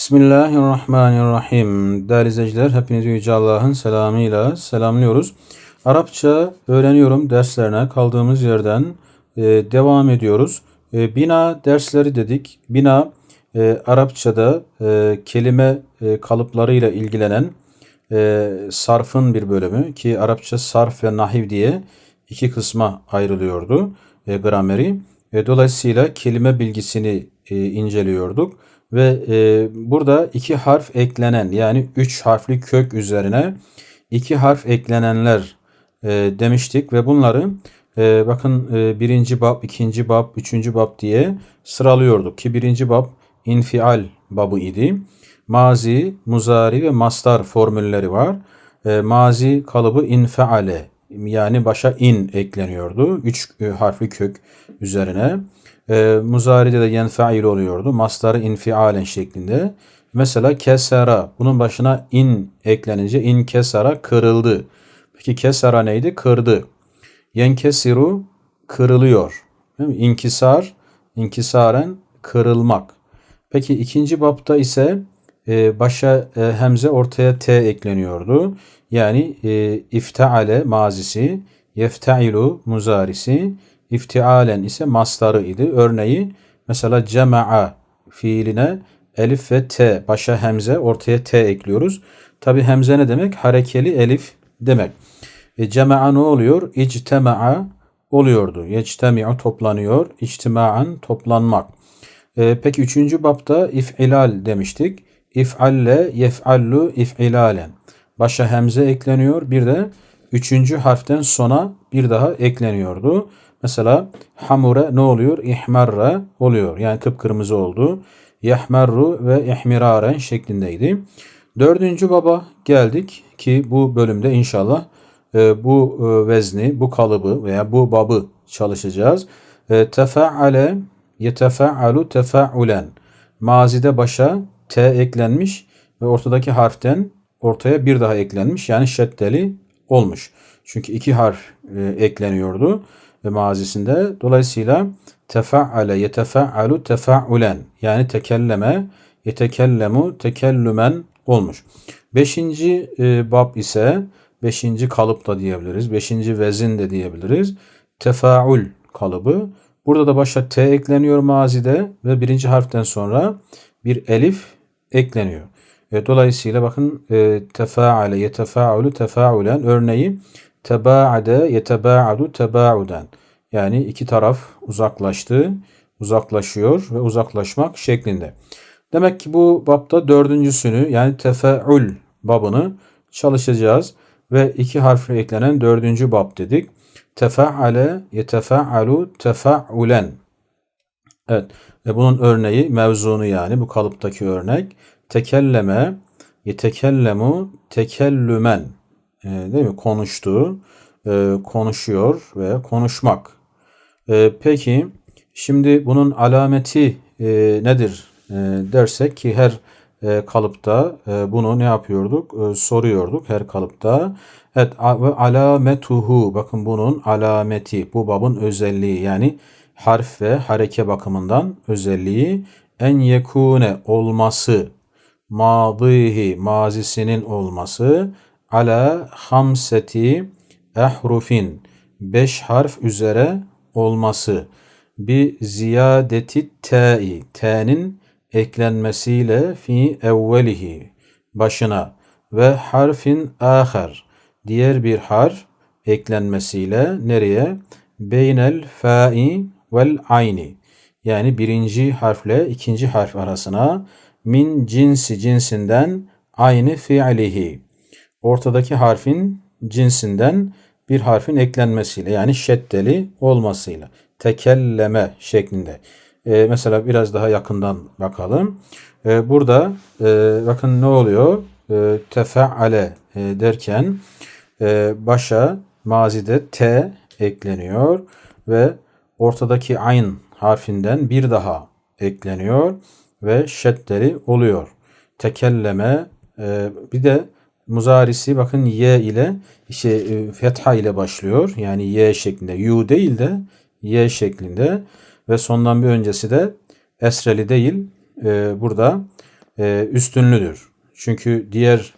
Bismillahirrahmanirrahim. Değerli izleyiciler, hepinizi Yüce Allah'ın selamıyla selamlıyoruz. Arapça öğreniyorum derslerine kaldığımız yerden e, devam ediyoruz. E, bina dersleri dedik. Bina e, Arapçada e, kelime e, kalıplarıyla ilgilenen e, sarfın bir bölümü ki Arapça sarf ve nahiv diye iki kısma ayrılıyordu e, grameri. Dolayısıyla kelime bilgisini e, inceliyorduk. Ve e, burada iki harf eklenen yani üç harfli kök üzerine iki harf eklenenler e, demiştik ve bunları bakın birinci bab, ikinci bab, üçüncü bab diye sıralıyorduk ki birinci bab infial babı idi. Mazi, muzari ve mastar formülleri var. Mazi kalıbı infiale yani başa in ekleniyordu. Üç e, harfli kök üzerine. E, muzari'de de yenfeil oluyordu. Mastarı infialen şeklinde. Mesela kesera. Bunun başına in eklenince in kesara kırıldı. Peki kesara neydi? Kırdı. Yenkesiru kırılıyor. Değil mi? İnkisar, inkisaren kırılmak. Peki ikinci bapta ise e, başa e, hemze ortaya t ekleniyordu. Yani e, ifteale mazisi, yeftailu muzarisi, İftialen ise mastarı idi. Örneği mesela cema'a fiiline elif ve t başa hemze ortaya t ekliyoruz. Tabi hemze ne demek? Harekeli elif demek. E, cema'a ne oluyor? İctema'a oluyordu. Yectemi'u toplanıyor. İctima'an toplanmak. E, peki üçüncü bapta if'ilal demiştik. İf'alle yef'allu if'ilalen. Başa hemze ekleniyor. Bir de üçüncü harften sona bir daha ekleniyordu. Mesela hamure ne oluyor? İhmarra oluyor. Yani kıpkırmızı oldu. Yahmerru ve ihmiraren şeklindeydi. Dördüncü baba geldik ki bu bölümde inşallah e, bu e, vezni, bu kalıbı veya bu babı çalışacağız. E, tefa'ale yetefa'alu tefa'ulen. Mazide başa t eklenmiş ve ortadaki harften ortaya bir daha eklenmiş. Yani şeddeli olmuş. Çünkü iki harf e, ekleniyordu ve mazisinde. Dolayısıyla tefa'ale yetefa'alu tefa'ulen yani tekelleme yetekellemu tekellümen olmuş. Beşinci e, bab ise beşinci kalıp da diyebiliriz. Beşinci vezin de diyebiliriz. Tefaul kalıbı. Burada da başa t ekleniyor mazide ve birinci harften sonra bir elif ekleniyor. E, dolayısıyla bakın e, tefaale yetefa'ulu tefa'ulen örneği tebaade yeteba'adu teba'uden. Yani iki taraf uzaklaştı, uzaklaşıyor ve uzaklaşmak şeklinde. Demek ki bu babda dördüncüsünü yani tefeül babını çalışacağız. Ve iki harfle eklenen dördüncü bab dedik. Tefeale yetefealu tefaulen. Evet. Ve bunun örneği mevzunu yani bu kalıptaki örnek. Tekelleme yetekellemu tekellümen e, değil mi? Konuştu, e, konuşuyor ve konuşmak. E, peki şimdi bunun alameti e, nedir e, dersek ki her e, kalıpta e, bunu ne yapıyorduk? E, soruyorduk her kalıpta. Evet ve alametuhu bakın bunun alameti bu babın özelliği yani harf ve hareke bakımından özelliği en yekune olması madihi mazisinin olması ala hamseti ehrufin beş harf üzere olması bir ziyadeti ta'i t'nin eklenmesiyle fi evvelihi başına ve harfin ahar diğer bir harf eklenmesiyle nereye? Beynel fa'i vel ayni yani birinci harfle ikinci harf arasına min cinsi cinsinden aynı fiilihi ortadaki harfin cinsinden bir harfin eklenmesiyle yani şeddeli olmasıyla tekelleme şeklinde. Ee, mesela biraz daha yakından bakalım. Ee, burada e, bakın ne oluyor? Ee, tefeale e, derken e, başa mazide t ekleniyor ve ortadaki ayn harfinden bir daha ekleniyor ve şeddeli oluyor. Tekelleme e, bir de muzarisi bakın y ile işte e, fetha ile başlıyor. Yani y şeklinde. Yu değil de y şeklinde ve sondan bir öncesi de esreli değil. E, burada e, üstünlüdür. Çünkü diğer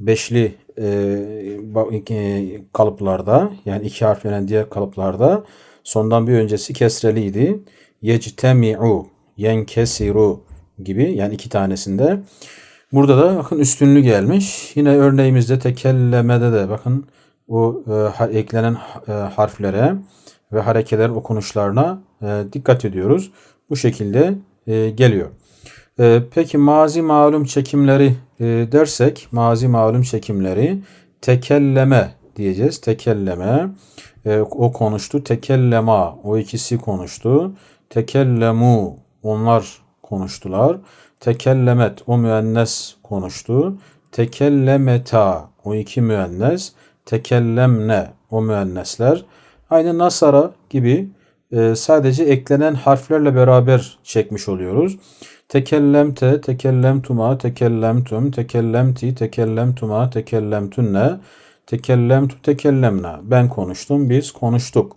beşli kalıplarda yani iki harf veren diğer kalıplarda sondan bir öncesi kesreliydi. Yectemi'u, yenkesiru gibi yani iki tanesinde. Burada da bakın üstünlü gelmiş. Yine örneğimizde tekellemede de bakın o e, eklenen e, harflere ve harekelerin okunuşlarına e, dikkat ediyoruz. Bu şekilde e, geliyor. E, peki mazi malum çekimleri e, dersek mazi malum çekimleri tekelleme diyeceğiz. Tekelleme e, o konuştu. Tekellema o ikisi konuştu. Tekellemu onlar konuştular. Tekellemet o müennes konuştu. Tekellemeta o iki müennes. Tekellemne o müennesler. Aynı nasara gibi e, sadece eklenen harflerle beraber çekmiş oluyoruz. Tekellemte, tekellemtuma, tekellemtum, tekellemti, tekellemtuma, tekellemtunne, tekellemtu, tekellemna. Ben konuştum, biz konuştuk.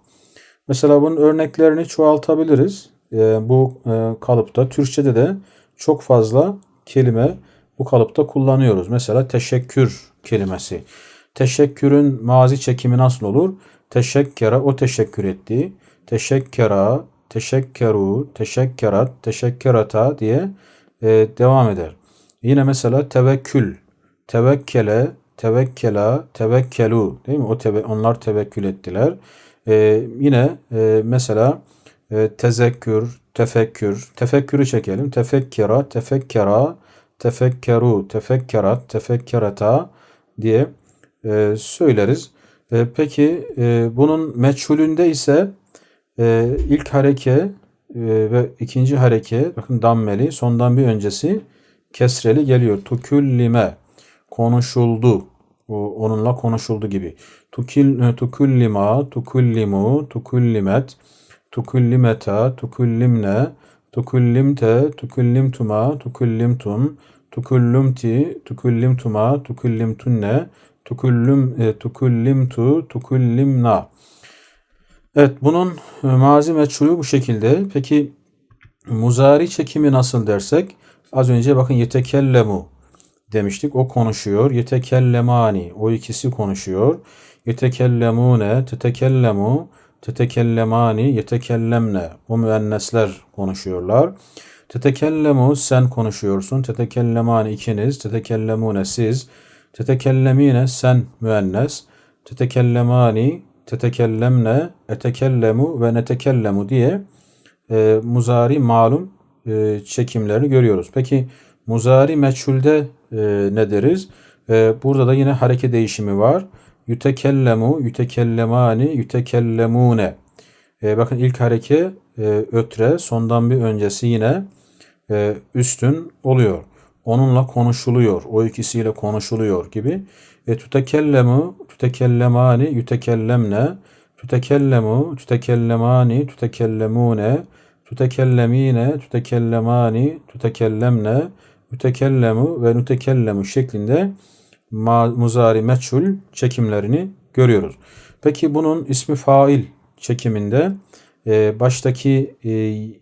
Mesela bunun örneklerini çoğaltabiliriz. E, bu e, kalıpta Türkçe'de de çok fazla kelime bu kalıpta kullanıyoruz. Mesela teşekkür kelimesi. Teşekkürün mazi çekimi nasıl olur? Teşekkera o teşekkür etti. Teşekkera, teşekkeru, teşekkerat, teşekkerata diye e, devam eder. Yine mesela tevekkül, tevekkele, tevekkela, tevekkelu değil mi? O teve, onlar tevekkül ettiler. E, yine e, mesela e, tezekkür, tefekkür, tefekkürü çekelim. Tefekkera, tefekkera, tefekkeru, tefekkerat, tefekkerata diye e, söyleriz. E, peki e, bunun meçhulünde ise e, ilk hareke e, ve ikinci hareke bakın dammeli sondan bir öncesi kesreli geliyor. Tuküllime konuşuldu. O, onunla konuşuldu gibi. Tukil, e, tukullima, tukullimu, tukullimet, tukullimeta, tukullimne, tukullimte, tukullimtuma, tukullimtum, tukullumti, tukullimtuma, tukullimtunne, tukullum, e, tukullimtu, tukullimna. Evet bunun e, mazi meçhulü bu şekilde. Peki muzari çekimi nasıl dersek az önce bakın yetekellemu demiştik. O konuşuyor. Yetekellemani o ikisi konuşuyor. Yetekellemune tetekellemu tetekellemani yetekellemne o müennesler konuşuyorlar. Tetekellemu sen konuşuyorsun. Tetekellemani ikiniz. Tetekellemune siz. Tetekellemine sen müennes. Tetekellemani tetekellemne, etekellemu ve netekellemu diye e, muzari malum e, çekimlerini görüyoruz. Peki muzari meçhulde e, ne deriz? E, burada da yine hareket değişimi var. Yütekellemu, yütekellemani, yütekellemune. E, bakın ilk hareke e, ötre, sondan bir öncesi yine e, üstün oluyor. Onunla konuşuluyor. O ikisiyle konuşuluyor gibi. E, tutekellemu, tutekellemani, yütekellemne, tutekellemu, tutekellemani, tutekellemune, tutekellemine, tutekellemani, tutekellemne, mütekellemu ve nütekellemu şeklinde muzari meçhul çekimlerini görüyoruz. Peki bunun ismi fail çekiminde e, baştaki e,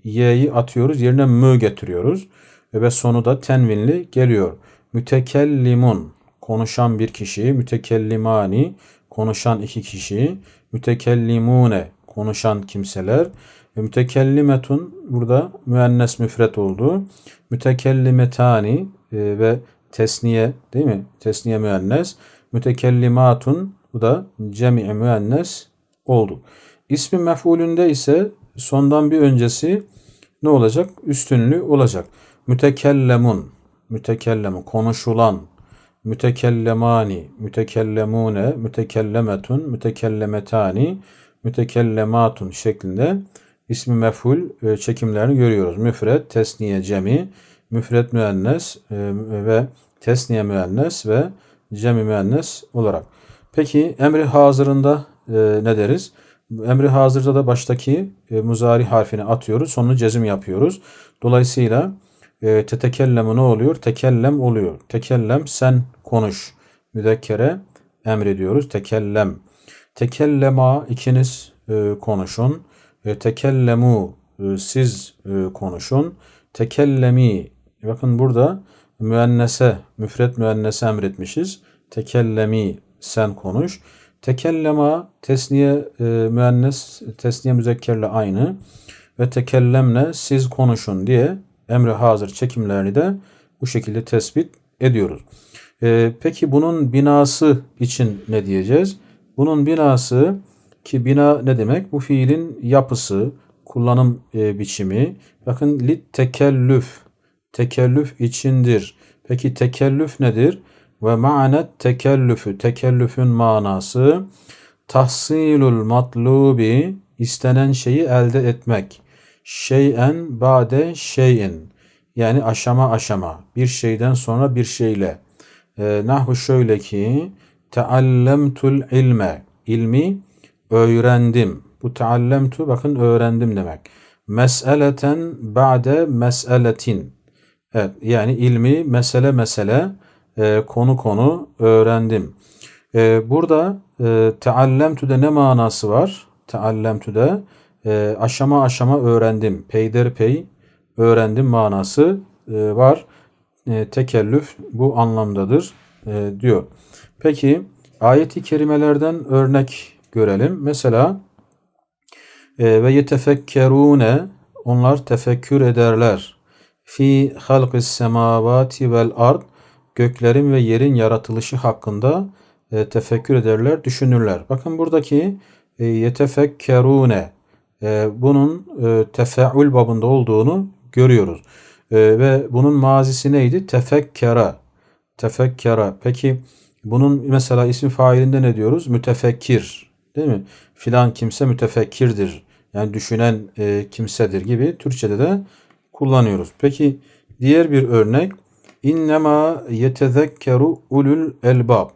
y'yi atıyoruz yerine mü getiriyoruz ve sonu da tenvinli geliyor. Mütekellimun konuşan bir kişi, mütekellimani konuşan iki kişi, mütekellimune konuşan kimseler ve mütekellimetun burada müennes müfret oldu. Mütekellimetani e, ve tesniye değil mi? Tesniye müennes. Mütekellimatun bu da cemi müennes oldu. İsmi mef'ulünde ise sondan bir öncesi ne olacak? Üstünlü olacak. Mütekellemun, mütekellemun, konuşulan, mütekellemani, mütekellemune, mütekellemetun, mütekellemetani, mütekellematun şeklinde ismi mef'ul e, çekimlerini görüyoruz. Müfret, tesniye, cemi, müfret müennes e, ve tesniye müennes ve cemi müennes olarak. Peki emri hazırında e, ne deriz? Emri hazırda da baştaki muzari harfini atıyoruz. Sonunu cezim yapıyoruz. Dolayısıyla e, tetekellemu ne oluyor? Tekellem oluyor. Tekellem sen konuş. Müzekkere emrediyoruz. Tekellem. Tekellema ikiniz e, konuşun. E, tekellemu e, siz e, konuşun. Tekellemi bakın burada müennese, müfret müennese emretmişiz. Tekellemi sen konuş. Tekellema tesniye e, müennes tesniye müzekkerle aynı ve tekellemle siz konuşun diye emri hazır çekimlerini de bu şekilde tespit ediyoruz. E, peki bunun binası için ne diyeceğiz? Bunun binası ki bina ne demek? Bu fiilin yapısı, kullanım e, biçimi. Bakın lit tekellüf. Tekellüf içindir. Peki tekellüf nedir? Ve ma'anet tekellüfü. Tekellüfün manası tahsilul matlubi istenen şeyi elde etmek. Şeyen bade şeyin. Yani aşama aşama. Bir şeyden sonra bir şeyle. E, nahvu şöyle ki teallemtul ilme. İlmi öğrendim. Bu teallemtu bakın öğrendim demek. Meseleten ba'de meseletin. Evet yani ilmi mesele mesele e, konu konu öğrendim. E, burada e, teallemtüde ne manası var? Teallemtüde e, aşama aşama öğrendim. Peyderpey öğrendim manası e, var. E, tekellüf bu anlamdadır e, diyor. Peki ayeti kerimelerden örnek görelim. Mesela e, ve yetefekkerune onlar tefekkür ederler. Fi halqis semavati vel ard göklerin ve yerin yaratılışı hakkında e, tefekkür ederler, düşünürler. Bakın buradaki e, yetefekkerune e, bunun e, tefeül babında olduğunu görüyoruz. E, ve bunun mazisi neydi? Tefekkera. Tefekkera. Peki bunun mesela ismi failinde ne diyoruz? Mütefekkir. Değil mi? Filan kimse mütefekkirdir. Yani düşünen e, kimsedir gibi Türkçe'de de kullanıyoruz. Peki diğer bir örnek innema yetezekkeru ulul elbab.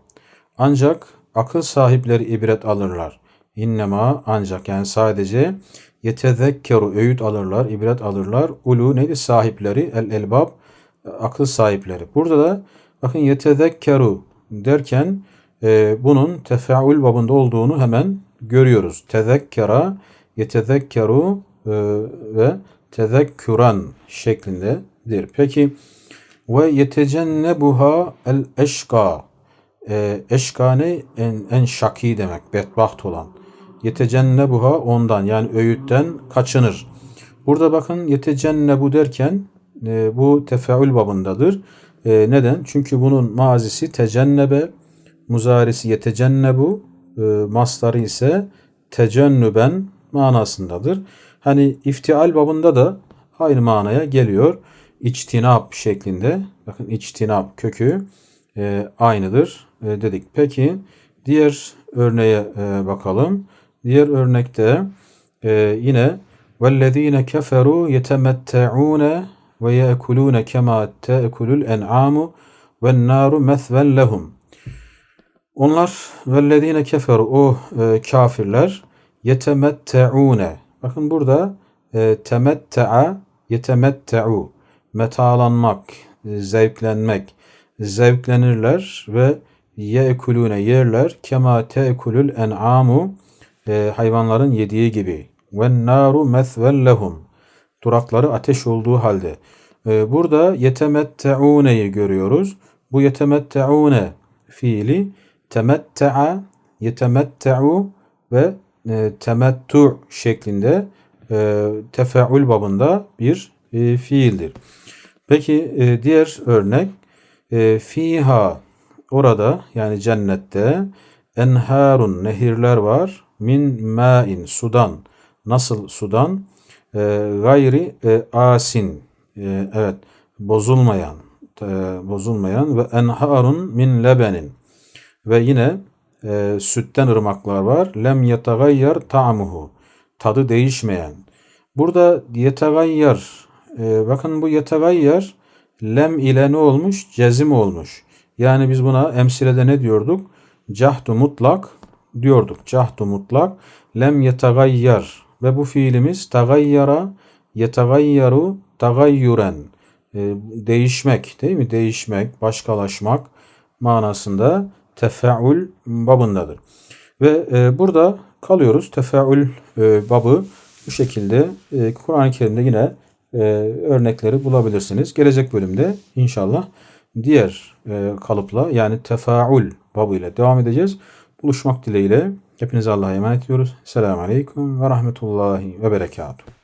Ancak akıl sahipleri ibret alırlar. İnnema ancak yani sadece yetezekkeru öğüt alırlar, ibret alırlar. Ulu neydi? Sahipleri, el elbab akıl sahipleri. Burada da bakın yetezekkeru derken e, bunun tefeül babında olduğunu hemen görüyoruz. Tezekkera, yetezekkeru e, ve tezekküran şeklindedir. Peki ve yetecennebuha el e, eşka ne? En, en şaki demek. Bedbaht olan. Yetecennebuha ondan yani öğütten kaçınır. Burada bakın yetecennebu derken e, bu tefeül babındadır. E, neden? Çünkü bunun mazisi tecennebe, muzarisi yetecennebu, e, mastarı ise tecennüben manasındadır. Hani iftial babında da aynı manaya geliyor. İçtinap şeklinde. Bakın içtinap kökü e, aynıdır e, dedik. Peki diğer örneğe e, bakalım. Diğer örnekte e, yine وَالَّذ۪ينَ كَفَرُوا يَتَمَتَّعُونَ وَيَأْكُلُونَ كَمَا تَأْكُلُ الْاَنْعَامُ وَالنَّارُ مَثْوًا لَهُمْ Onlar vellezine keferu o e, kafirler yetemetteune. Bakın burada e, temette'a yetemette'u. Metalanmak, zevklenmek, zevklenirler ve yekulune yerler. Kema tekulul en'amu e, hayvanların yediği gibi. Ve naru mesvel lehum. Durakları ateş olduğu halde. E, burada yetemetteune'yi görüyoruz. Bu yetemetteune fiili temette'a yetemette'u ve e, temettu şeklinde e, tefeül babında bir e, fiildir. Peki e, diğer örnek e, fiha orada yani cennette enharun nehirler var min ma'in sudan. Nasıl sudan? E, gayri e, asin e, evet bozulmayan e, bozulmayan ve enharun min lebenin. Ve yine e, sütten ırmaklar var lem yetagayyar ta'muhu tadı değişmeyen burada yetagayyar e, bakın bu yetagayyar lem ile ne olmuş? Cezim olmuş. Yani biz buna emsilede ne diyorduk? Cahdu mutlak diyorduk. Cahdu mutlak. Lem yetagayyar. Ve bu fiilimiz tagayyara yetagayyaru tagayyuren. E, değişmek değil mi? Değişmek, başkalaşmak manasında tefeül babındadır. Ve e, burada kalıyoruz. Tefeül e, babı bu şekilde e, Kur'an-ı Kerim'de yine e, örnekleri bulabilirsiniz. Gelecek bölümde inşallah diğer e, kalıpla yani tefaul babıyla devam edeceğiz. Buluşmak dileğiyle hepinize Allah'a emanet ediyoruz. Selamun Aleyküm ve Rahmetullahi ve Berekatuhu.